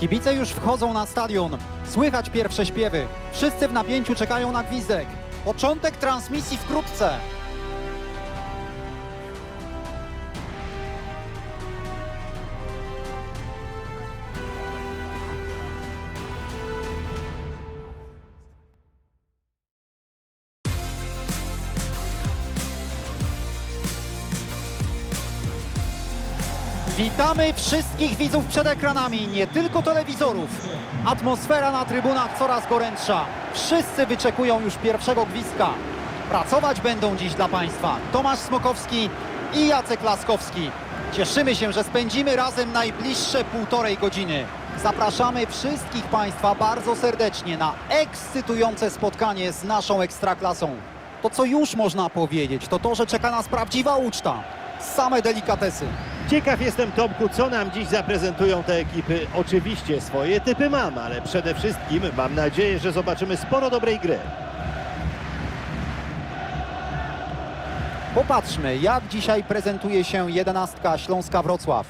Kibice już wchodzą na stadion. Słychać pierwsze śpiewy. Wszyscy w napięciu czekają na gwizdek. Początek transmisji wkrótce. Witamy wszystkich widzów przed ekranami, nie tylko telewizorów. Atmosfera na trybunach coraz gorętsza. Wszyscy wyczekują już pierwszego gwizdka. Pracować będą dziś dla Państwa Tomasz Smokowski i Jacek Laskowski. Cieszymy się, że spędzimy razem najbliższe półtorej godziny. Zapraszamy wszystkich Państwa bardzo serdecznie na ekscytujące spotkanie z naszą Ekstraklasą. To co już można powiedzieć, to to, że czeka nas prawdziwa uczta. Same delikatesy. Ciekaw jestem, Tomku, co nam dziś zaprezentują te ekipy. Oczywiście swoje typy mam, ale przede wszystkim mam nadzieję, że zobaczymy sporo dobrej gry. Popatrzmy, jak dzisiaj prezentuje się jedenastka Śląska Wrocław.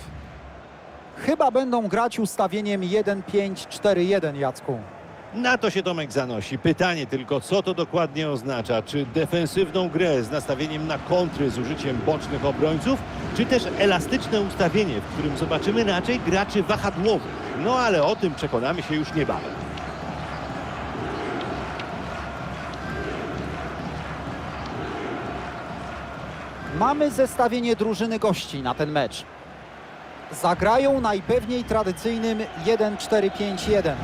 Chyba będą grać ustawieniem 1-5-4-1, Jacku. Na to się Tomek zanosi. Pytanie tylko, co to dokładnie oznacza? Czy defensywną grę z nastawieniem na kontry z użyciem bocznych obrońców, czy też elastyczne ustawienie, w którym zobaczymy raczej graczy wahadłowych? No ale o tym przekonamy się już niebawem. Mamy zestawienie drużyny gości na ten mecz. Zagrają najpewniej tradycyjnym 1-4-5-1.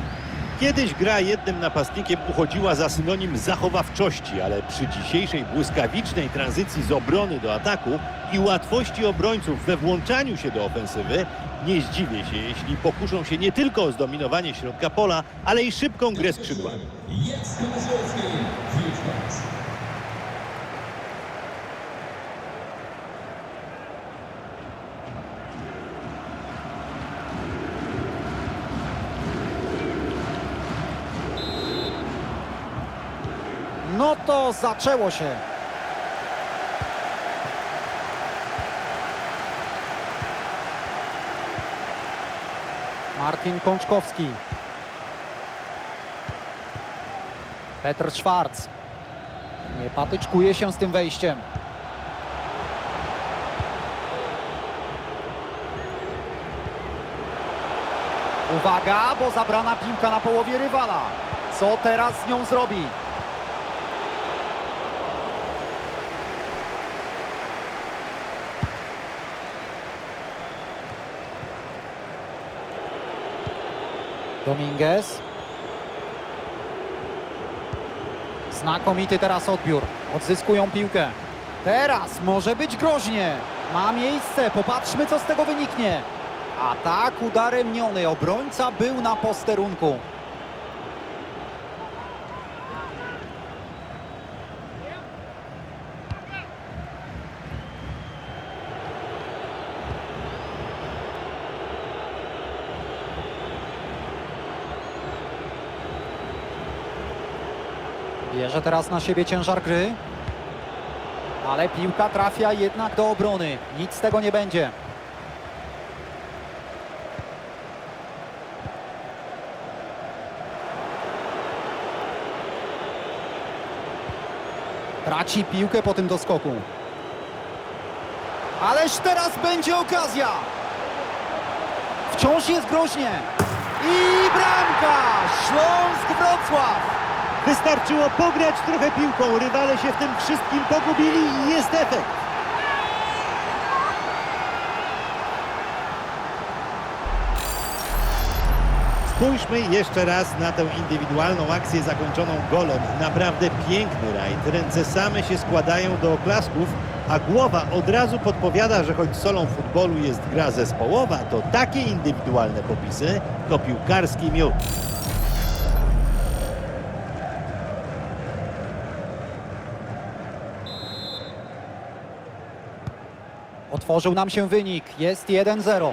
Kiedyś gra jednym napastnikiem uchodziła za synonim zachowawczości, ale przy dzisiejszej błyskawicznej tranzycji z obrony do ataku i łatwości obrońców we włączaniu się do ofensywy, nie zdziwię się, jeśli pokuszą się nie tylko o zdominowanie środka pola, ale i szybką grę skrzydłami. No to zaczęło się. Martin Kączkowski. Petr Schwarz. Nie patyczkuje się z tym wejściem. Uwaga, bo zabrana piłka na połowie rywala. Co teraz z nią zrobi? Dominguez. Znakomity teraz odbiór. Odzyskują piłkę. Teraz może być groźnie. Ma miejsce. Popatrzmy, co z tego wyniknie. Atak udaremniony. Obrońca był na posterunku. Bierze teraz na siebie ciężar gry. Ale piłka trafia jednak do obrony. Nic z tego nie będzie. Traci piłkę po tym doskoku. Ależ teraz będzie okazja. Wciąż jest groźnie. I bramka! Śląsk Wrocław! Wystarczyło pograć trochę piłką, rywale się w tym wszystkim pogubili i jest efekt. Spójrzmy jeszcze raz na tę indywidualną akcję zakończoną golem. Naprawdę piękny rajd. Ręce same się składają do oklasków, a głowa od razu podpowiada, że choć solą futbolu jest gra zespołowa, to takie indywidualne popisy to piłkarski miód. Otworzył nam się wynik. Jest 1-0.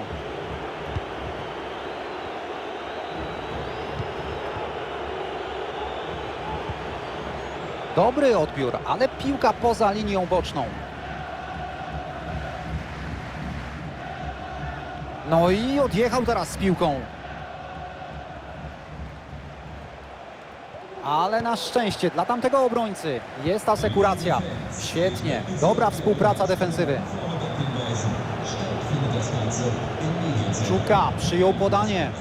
Dobry odbiór, ale piłka poza linią boczną. No i odjechał teraz z piłką. Ale na szczęście dla tamtego obrońcy jest asekuracja. Świetnie, dobra współpraca defensywy. Czuka przyjął podanie.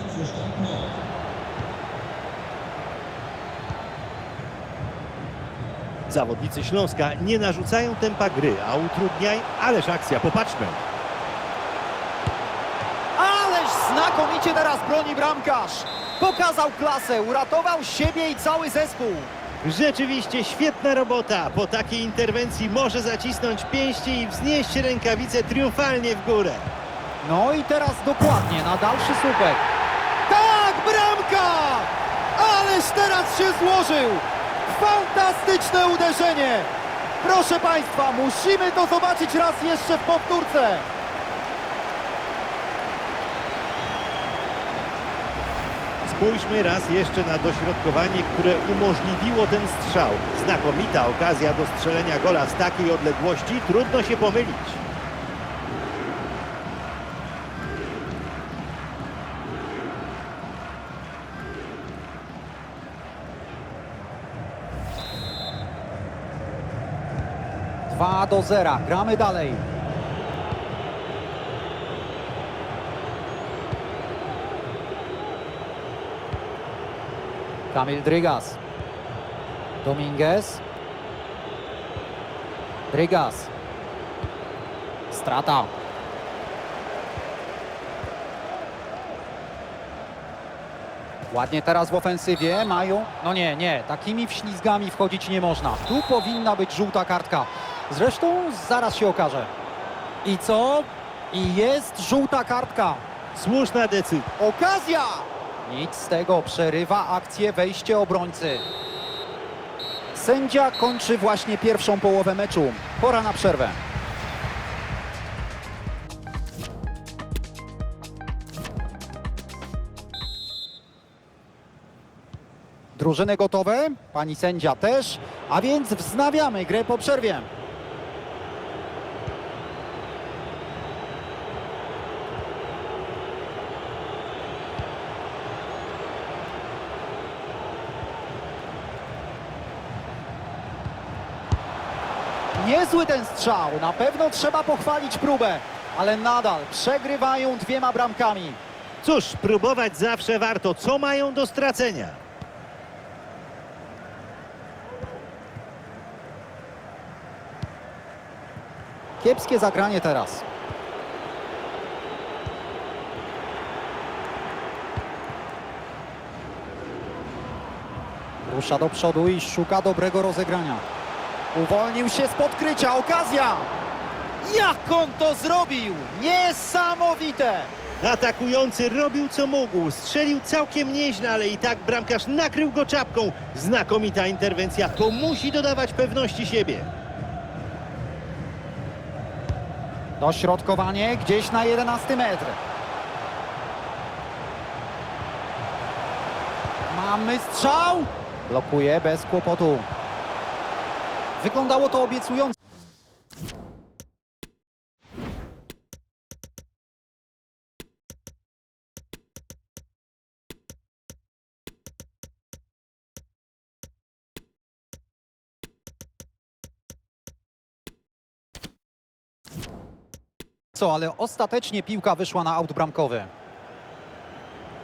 Zawodnicy Śląska nie narzucają tempa gry, a utrudniają, ależ akcja, popatrzmy. Ależ znakomicie teraz broni bramkarz. Pokazał klasę, uratował siebie i cały zespół. Rzeczywiście świetna robota. Po takiej interwencji może zacisnąć pięści i wznieść rękawice triumfalnie w górę. No i teraz dokładnie na dalszy słupek. Tak, bramka! Ależ teraz się złożył! Fantastyczne uderzenie! Proszę Państwa, musimy to zobaczyć raz jeszcze w powtórce. Spójrzmy raz jeszcze na dośrodkowanie, które umożliwiło ten strzał. Znakomita okazja do strzelenia gola z takiej odległości, trudno się pomylić. Dwa do zera, gramy dalej. Kamil Drygas. Dominguez. Drygas. Strata. Ładnie teraz w ofensywie mają. No nie, nie, takimi wślizgami wchodzić nie można. Tu powinna być żółta kartka. Zresztą zaraz się okaże. I co? I jest żółta kartka. Słuszna decyzja. Okazja! Nic z tego, przerywa akcję wejście obrońcy. Sędzia kończy właśnie pierwszą połowę meczu. Pora na przerwę. Drużyny gotowe, pani sędzia też, a więc wznawiamy grę po przerwie. Niezły ten strzał, na pewno trzeba pochwalić próbę, ale nadal przegrywają dwiema bramkami. Cóż, próbować zawsze warto. Co mają do stracenia? Kiepskie zagranie teraz. Rusza do przodu i szuka dobrego rozegrania. Uwolnił się z podkrycia, okazja! Jak on to zrobił? Niesamowite! Atakujący robił co mógł, strzelił całkiem nieźle, ale i tak bramkarz nakrył go czapką. Znakomita interwencja, to musi dodawać pewności siebie. Dośrodkowanie gdzieś na 11 metr. Mamy strzał! Blokuje bez kłopotu. Wyglądało to obiecująco. Co, ale ostatecznie piłka wyszła na aut bramkowy.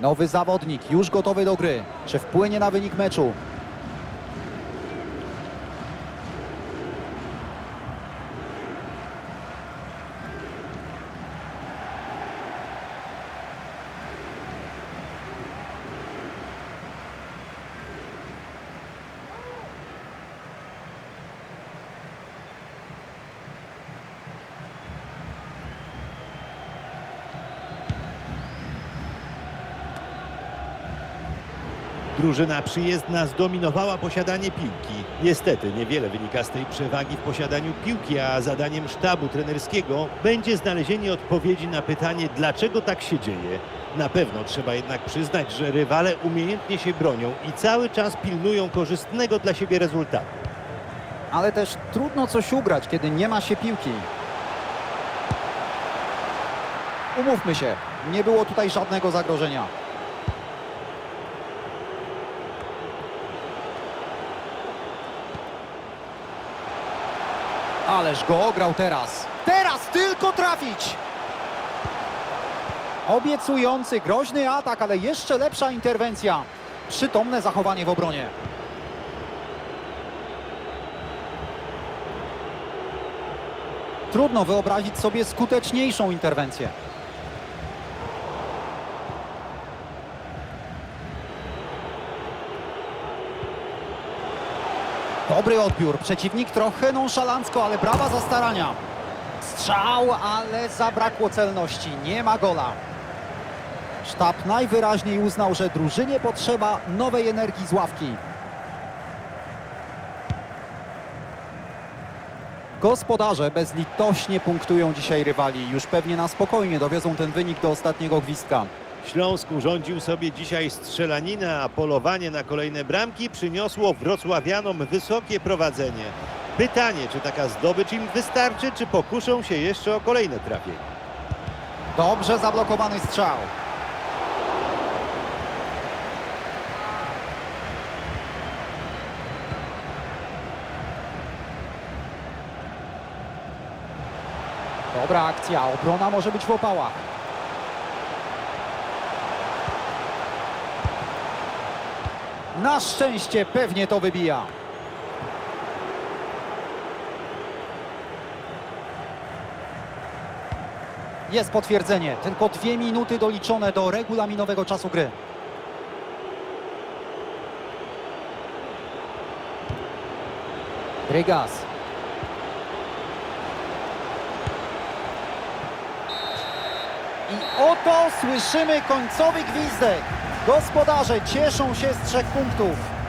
Nowy zawodnik, już gotowy do gry. Czy wpłynie na wynik meczu? Drużyna przyjezdna zdominowała posiadanie piłki. Niestety niewiele wynika z tej przewagi w posiadaniu piłki, a zadaniem sztabu trenerskiego będzie znalezienie odpowiedzi na pytanie, dlaczego tak się dzieje. Na pewno trzeba jednak przyznać, że rywale umiejętnie się bronią i cały czas pilnują korzystnego dla siebie rezultatu. Ale też trudno coś ugrać, kiedy nie ma się piłki. Umówmy się, nie było tutaj żadnego zagrożenia. Ależ go ograł teraz. Teraz tylko trafić! Obiecujący, groźny atak, ale jeszcze lepsza interwencja. Przytomne zachowanie w obronie. Trudno wyobrazić sobie skuteczniejszą interwencję. Dobry odbiór. Przeciwnik trochę nonszalancko, ale brawa za starania. Strzał, ale zabrakło celności. Nie ma gola. Sztab najwyraźniej uznał, że drużynie potrzeba nowej energii z ławki. Gospodarze bezlitośnie punktują dzisiaj rywali. Już pewnie na spokojnie dowiozą ten wynik do ostatniego gwizdka. Śląsk urządził sobie dzisiaj strzelaninę, a polowanie na kolejne bramki przyniosło wrocławianom wysokie prowadzenie. Pytanie, czy taka zdobycz im wystarczy, czy pokuszą się jeszcze o kolejne trafienie. Dobrze zablokowany strzał. Dobra akcja, obrona może być w opałach. Na szczęście pewnie to wybija. Jest potwierdzenie. Tylko dwie minuty doliczone do regulaminowego czasu gry. Rygas. I oto słyszymy końcowy gwizdek. Gospodarze cieszą się z trzech punktów.